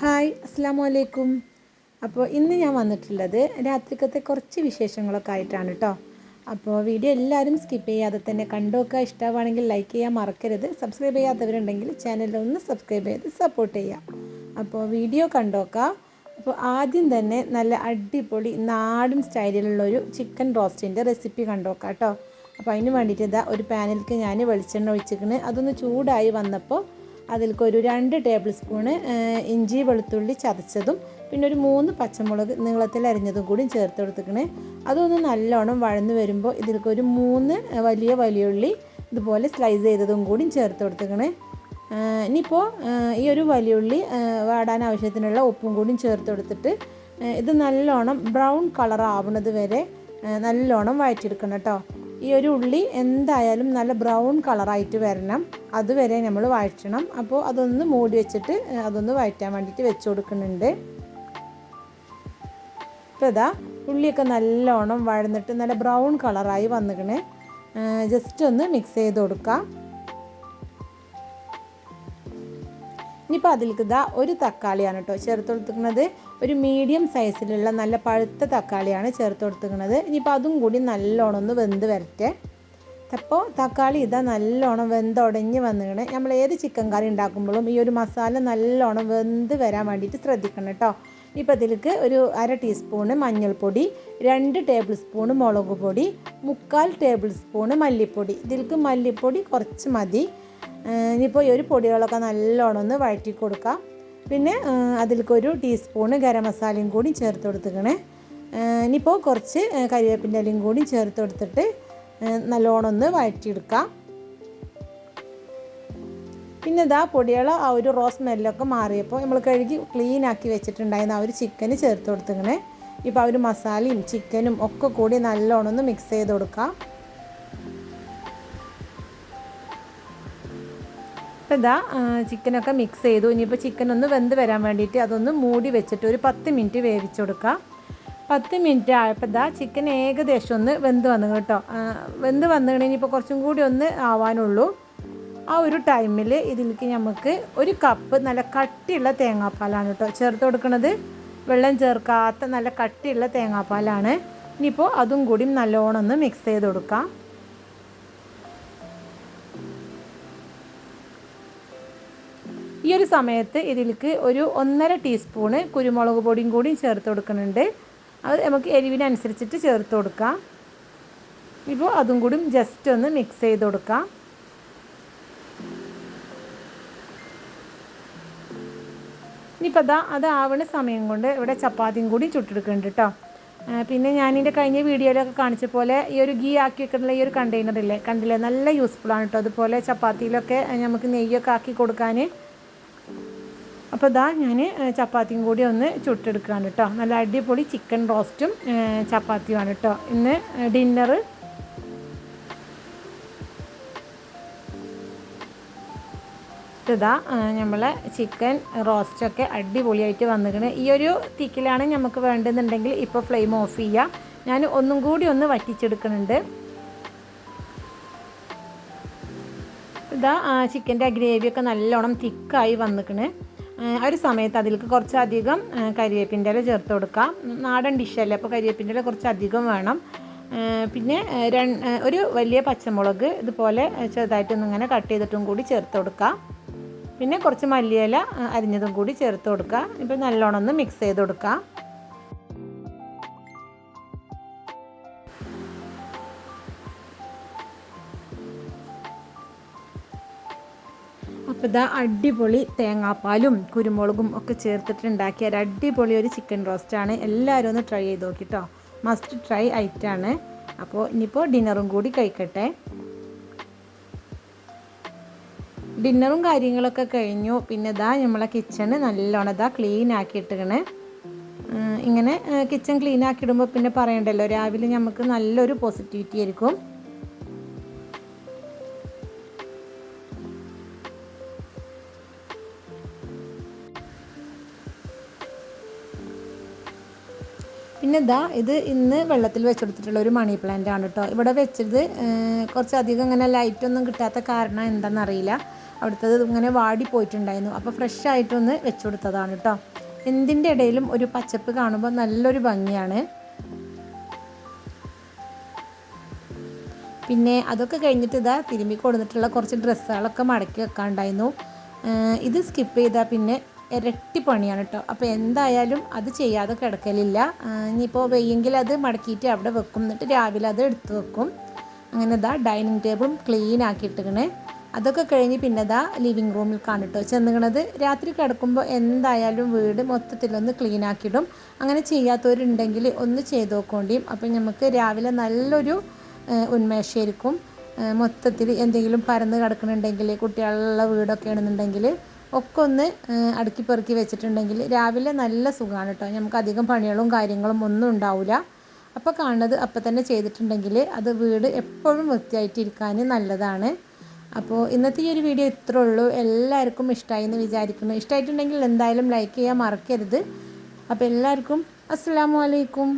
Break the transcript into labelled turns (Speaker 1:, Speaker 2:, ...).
Speaker 1: Hi അസ്സാം വലൈക്കും അപ്പോൾ ഇന്ന് ഞാൻ വന്നിട്ടുള്ളത് രാത്രിക്കത്തെ കുറച്ച് വിശേഷങ്ങളൊക്കെ ആയിട്ടാണ് കേട്ടോ അപ്പോൾ വീഡിയോ എല്ലാവരും സ്കിപ്പ് ചെയ്യാതെ തന്നെ കണ്ടുവെക്കുക ഇഷ്ടമാണെങ്കിൽ ലൈക്ക് ചെയ്യാൻ മറക്കരുത്. സബ്സ്ക്രൈബ് ചെയ്യാത്തവരുണ്ടെങ്കിൽ ചാനൽ ഒന്ന് സബ്സ്ക്രൈബ് ചെയ്ത് സപ്പോർട്ട് ചെയ്യാം. അപ്പോൾ വീഡിയോ കണ്ടുവെക്കുക അപ്പോൾ ആദ്യം തന്നെ നല്ല അടിപൊളി നാടൻ സ്റ്റൈലിലുള്ളൊരു ചിക്കൻ റോസ്റ്റിന്റെ റെസിപ്പി കണ്ടുനോക്കാം കേട്ടോ അപ്പോൾ അതിന് വേണ്ടിയിട്ട് ഇതാ ഒരു പാനിലേക്ക് ഞാൻ വെളിച്ചെണ്ണ ഒഴിച്ചിരിക്കുന്നത് അതൊന്ന് ചൂടായി വന്നപ്പോൾ അതിലേക്ക് ഒരു രണ്ട് ടേബിൾ സ്പൂണ് ഇഞ്ചി വെളുത്തുള്ളി ചതച്ചതും പിന്നെ ഒരു മൂന്ന് പച്ചമുളക് നീളത്തിൽ അരിഞ്ഞതും കൂടി ചേർത്ത് കൊടുത്തിക്കണേ അതൊന്ന് നല്ലോണം വഴന്ന് വരുമ്പോൾ ഇതിലേക്ക് ഒരു മൂന്ന് വലിയ വലിയുള്ളി ഇതുപോലെ സ്ലൈസ് ചെയ്തതും കൂടി ചേർത്ത് കൊടുത്തിക്കണേ ഇനിയിപ്പോൾ ഈ ഒരു വലിയുള്ളി വാടാൻ ആവശ്യത്തിനുള്ള ഉപ്പും കൂടി ചേർത്ത് കൊടുത്തിട്ട് ഇത് നല്ലോണം ബ്രൗൺ കളർ ആവുന്നത് വരെ നല്ലോണം വഴറ്റിയെടുക്കണം കേട്ടോ. ഈ ഒരു ഉള്ളി എന്തായാലും നല്ല ബ്രൗൺ കളറായിട്ട് വരണം. അതുവരെ നമ്മൾ വഴറ്റണം. അപ്പോൾ അതൊന്ന് മൂടി വെച്ചിട്ട് അതൊന്ന് വഴറ്റാൻ വേണ്ടിയിട്ട് വെച്ച് കൊടുക്കുന്നുണ്ട്. ഇപ്പോൾ ഇതാ ഉള്ളിയൊക്കെ നല്ലോണം വഴന്നിട്ട് നല്ല ബ്രൗൺ കളറായി വന്നിക്കണേ. ജസ്റ്റ് ഒന്ന് മിക്സ് ചെയ്ത് കൊടുക്കാം. ഇനിയിപ്പോൾ അതിലേക്ക് ഇതാ ഒരു തക്കാളിയാണ് കേട്ടോ ചേർത്ത് കൊടുത്തിരിക്കുന്നത്. ഒരു മീഡിയം സൈസിലുള്ള നല്ല പഴുത്ത തക്കാളിയാണ് ചേർത്ത് കൊടുത്തിരിക്കുന്നത്. ഇനിയിപ്പോൾ അതും കൂടി നല്ലോണം ഒന്ന് വെന്ത് വരട്ടെ. അപ്പോൾ തക്കാളി ഇതാ നല്ലോണം വെന്തുടഞ്ഞ് വന്നിങ്ങനെ നമ്മൾ ഏത് ചിക്കൻ കറി ഉണ്ടാക്കുമ്പോഴും ഈ ഒരു മസാല നല്ലോണം വെന്ത് വരാൻ വേണ്ടിയിട്ട് ശ്രദ്ധിക്കണം കേട്ടോ ഇപ്പോൾ ഇതിലേക്ക് ഒരു അര ടീസ്പൂണ് മഞ്ഞൾപ്പൊടി രണ്ട് ടേബിൾ സ്പൂണ് മുളക് പൊടി മുക്കാൽ ടേബിൾ സ്പൂണ് മല്ലിപ്പൊടി. ഇതിലേക്ക് മല്ലിപ്പൊടി കുറച്ച് മതി. ഇനിയിപ്പോൾ ഈ ഒരു പൊടികളൊക്കെ നല്ലോണം ഒന്ന് വഴറ്റി കൊടുക്കാം പിന്നെ അതിലേക്കൊരു അതിലേക്ക് ടീസ്പൂണ് ഗരം മസാലയും കൂടി ചേർത്ത് കൊടുത്തുക്കണേ. ഇനിയിപ്പോൾ കുറച്ച് കരിവേപ്പിന്റെ കൂടി ചേർത്ത് കൊടുത്തിട്ട് നല്ലോണം ഒന്ന് വഴറ്റിയെടുക്കാം. പിന്നെ ഇതാ പൊടികൾ ആ ഒരു റോസ് സ്മെല്ലൊക്കെ മാറിയപ്പോൾ നമ്മൾ കഴുകി ക്ലീൻ ആക്കി വെച്ചിട്ടുണ്ടായിരുന്ന ആ ഒരു ചിക്കന് ചേർത്ത് കൊടുത്തിങ്ങനെ ഇപ്പോൾ ആ ഒരു മസാലയും ചിക്കനും ഒക്കെ കൂടി നല്ലോണം ഒന്ന് മിക്സ് ചെയ്ത് കൊടുക്കാം. അപ്പോൾ ഇതാ ചിക്കനൊക്കെ മിക്സ് ചെയ്തു. ഇനിയിപ്പോൾ ചിക്കൻ ഒന്ന് വെന്ത് വരാൻ വേണ്ടിയിട്ട് അതൊന്ന് മൂടി വെച്ചിട്ട് ഒരു പത്ത് മിനിറ്റ് വേവിച്ചു കൊടുക്കുക പത്ത് മിനിറ്റ് ആയപ്പോൾ ഇതാ ചിക്കൻ ഏകദേശം ഒന്ന് വെന്ത് വന്നു കേട്ടോ. വെന്ത് വന്നു കഴിഞ്ഞിപ്പോൾ കുറച്ചും കൂടി ഒന്ന് ആവാനുള്ളൂ. ആ ഒരു ടൈമിൽ ഇതിലേക്ക് നമുക്ക് ഒരു കപ്പ് നല്ല കട്ടിയുള്ള തേങ്ങാപ്പാലാണ് കേട്ടോ ചേർത്ത് കൊടുക്കുന്നത് വെള്ളം ചേർക്കാത്ത നല്ല കട്ടിയുള്ള തേങ്ങാപ്പാലാണ്. ഇനിയിപ്പോൾ അതും കൂടി നല്ലോണം ഒന്ന് മിക്സ് ചെയ്ത് കൊടുക്കാം. ഈ ഒരു സമയത്ത് ഇതിലേക്ക് ഒരു ഒന്നര ടീസ്പൂണ് കുരുമുളക് പൊടിയും കൂടി ചേർത്ത് കൊടുക്കുന്നുണ്ട്. അത് നമുക്ക് എരിവിനനുസരിച്ചിട്ട് ചേർത്ത് കൊടുക്കാം. ഇപ്പോൾ അതും കൂടി ജസ്റ്റ് ഒന്ന് മിക്സ് ചെയ്ത് കൊടുക്കാം. ഇനിയിപ്പോൾ അതാ അത് ആവണ സമയം കൊണ്ട് ഇവിടെ ചപ്പാത്തിയും കൂടി ചുട്ടെടുക്കുന്നുണ്ട് കേട്ടോ പിന്നെ പിന്നെ ഞാനിന്റെ കഴിഞ്ഞ വീഡിയോയിലൊക്കെ കാണിച്ച പോലെ ഈ ഒരു ഗീ ആക്കി വെക്കുന്ന ഈ ഒരു കണ്ടെയ്നർ ഇല്ലേ കണ്ടില്ലേ? നല്ല യൂസ്ഫുൾ ആണ് കേട്ടോ അതുപോലെ ചപ്പാത്തിയിലൊക്കെ നമുക്ക് നെയ്യൊക്കെ ആക്കി കൊടുക്കാൻ അപ്പോൾ ഇതാ ഞാൻ ചപ്പാത്തിയും കൂടി ഒന്ന് ചുട്ടെടുക്കുകയാണ് കേട്ടോ. നല്ല അടിപൊളി ചിക്കൻ റോസ്റ്റും ചപ്പാത്തിയുമാണ് കേട്ടോ. ഇന്ന് ഡിന്നർ ഇതാ നമ്മളെ ചിക്കൻ റോസ്റ്റൊക്കെ അടിപൊളിയായിട്ട് വന്നിരിക്കുന്നത് ഈ ഒരു തിക്കിലാണ് നമുക്ക് വേണ്ടതെന്നുണ്ടെങ്കിൽ ഇപ്പോൾ ഫ്ലെയിം ഓഫ് ചെയ്യാം. ഞാൻ ഒന്നും കൂടി ഒന്ന് വറ്റിച്ചെടുക്കുന്നുണ്ട്. ഇതാ ചിക്കന്റെ ഗ്രേവിയൊക്കെ നല്ലോണം തിക്കായി വന്നിക്കണ് ഒരു സമയത്ത് അതിലേക്ക് കുറച്ചധികം കരിവേപ്പിന്റെ ഇല ചേർത്ത് കൊടുക്കാം നാടൻ ഡിഷല്ലേ അപ്പോൾ കരിവേപ്പിന്റെ ഇല കുറച്ചധികം വേണം. പിന്നെ ഒരു വലിയ പച്ചമുളക് ഇതുപോലെ ചെറുതായിട്ടൊന്നും ഇങ്ങനെ കട്ട് ചെയ്തിട്ടും കൂടി ചേർത്ത് കൊടുക്കാം പിന്നെ കുറച്ച് മല്ലിയില അരിഞ്ഞതും കൂടി ചേർത്ത് കൊടുക്കുക. ഇപ്പം നല്ലോണം ഒന്ന് മിക്സ് ചെയ്ത് കൊടുക്കാം അപ്പോൾ അടിപൊളി തേങ്ങാപ്പാലും കുരുമുളകും ഒക്കെ ചേർത്തിട്ട് ഉണ്ടാക്കിയ ഒരു അടിപൊളി ഒരു ചിക്കൻ റോസ്റ്റാണ് എല്ലാവരും ഒന്ന് ട്രൈ ചെയ്ത് നോക്കിട്ടോ മസ്റ്റ് ട്രൈ ഐറ്റാണ് അപ്പോൾ ഇനിയിപ്പോൾ ഡിന്നറും കൂടി കഴിക്കട്ടെ. ഡിന്നറും കാര്യങ്ങളൊക്കെ കഴിഞ്ഞു. പിന്നെ ഇതാ നമ്മളെ കിച്ചണ് നല്ലോണം ഇതാ ക്ലീൻ ആക്കിയിട്ടിക്കണേ ഇങ്ങനെ കിച്ചൺ ക്ലീൻ ആക്കിയിടുമ്പോൾ പിന്നെ പറയണ്ടല്ലോ രാവിലെ നമുക്ക് നല്ലൊരു പോസിറ്റിവിറ്റി ആയിരിക്കും. പിന്നെ ഇതാ ഇത് ഇന്ന് വെള്ളത്തിൽ വെച്ചെടുത്തിട്ടുള്ള ഒരു മണി പ്ലാന്റ് ആണ് കേട്ടോ ഇവിടെ വെച്ചത് കുറച്ചധികം ഇങ്ങനെ ലൈറ്റൊന്നും കിട്ടാത്ത കാരണം എന്താണെന്നറിയില്ല അവിടുത്തെ ഇങ്ങനെ വാടി പോയിട്ടുണ്ടായിരുന്നു അപ്പോൾ ഫ്രഷ് ആയിട്ടൊന്ന് വെച്ചു കൊടുത്തതാണ് കേട്ടോ എന്തിന്റെ ഇടയിലും ഒരു പച്ചപ്പ് കാണുമ്പോൾ നല്ലൊരു ഭംഗിയാണ്. പിന്നെ അതൊക്കെ കഴിഞ്ഞിട്ട് ഇതാ തിരുമ്പി കൊടുത്തിട്ടുള്ള കുറച്ച് ഡ്രസ്സുകളൊക്കെ മടക്കി വെക്കാണ്ടായിരുന്നു ഇത് സ്കിപ്പ് ചെയ്താൽ പിന്നെ ഇരട്ടി പണിയാണ് കേട്ടോ അപ്പോൾ എന്തായാലും അത് ചെയ്യാതെ കിടക്കലില്ല. ഇനിയിപ്പോൾ വെയ്യെങ്കിൽ അത് മടക്കിയിട്ട് അവിടെ വെക്കും. എന്നിട്ട് രാവിലെ അത് എടുത്ത് വെക്കും. അങ്ങനെ ഇതാ ഡൈനിങ് ടേബിളും ക്ലീൻ ആക്കിയിട്ടിക്കണേ അതൊക്കെ കഴിഞ്ഞ് പിന്നെ ഇതാ ലിവിങ് റൂമിൽ കാണിട്ടോ ചെന്നുകണത് രാത്രി കിടക്കുമ്പോൾ എന്തായാലും വീട് മൊത്തത്തിലൊന്ന് ക്ലീൻ ആക്കിയിടും. അങ്ങനെ ചെയ്യാത്തവരുണ്ടെങ്കിൽ ഒന്ന് ചെയ്ത് നോക്കേണ്ടിയും. അപ്പം നമുക്ക് രാവിലെ നല്ലൊരു ഉന്മേഷമായിരിക്കും. മൊത്തത്തിൽ എന്തെങ്കിലും പരന്ന് കിടക്കുന്നുണ്ടെങ്കിൽ കുട്ടികളുള്ള വീടൊക്കെ ആണെന്നുണ്ടെങ്കിൽ ഒക്കെ ഒന്ന് അടുക്കി പെറുക്കി വെച്ചിട്ടുണ്ടെങ്കിൽ രാവിലെ നല്ല സുഖമാണ് കേട്ടോ നമുക്ക് അധികം പണികളും കാര്യങ്ങളും ഒന്നും ഉണ്ടാവില്ല അപ്പോൾ കാണുന്നത് അപ്പം തന്നെ ചെയ്തിട്ടുണ്ടെങ്കിൽ അത് വീട് എപ്പോഴും വൃത്തിയായിട്ടിരിക്കാൻ നല്ലതാണ്. അപ്പോൾ ഇന്നത്തെ ഈ ഒരു വീഡിയോ ഇത്രേ ഉള്ളൂ. എല്ലാവർക്കും ഇഷ്ടമായി എന്ന് വിചാരിക്കുന്നു. ഇഷ്ടമായിട്ടുണ്ടെങ്കിൽ എന്തായാലും ലൈക്ക് ചെയ്യാൻ മറക്കരുത്. അപ്പോൾ എല്ലാവർക്കും അസ്സാം വലൈക്കും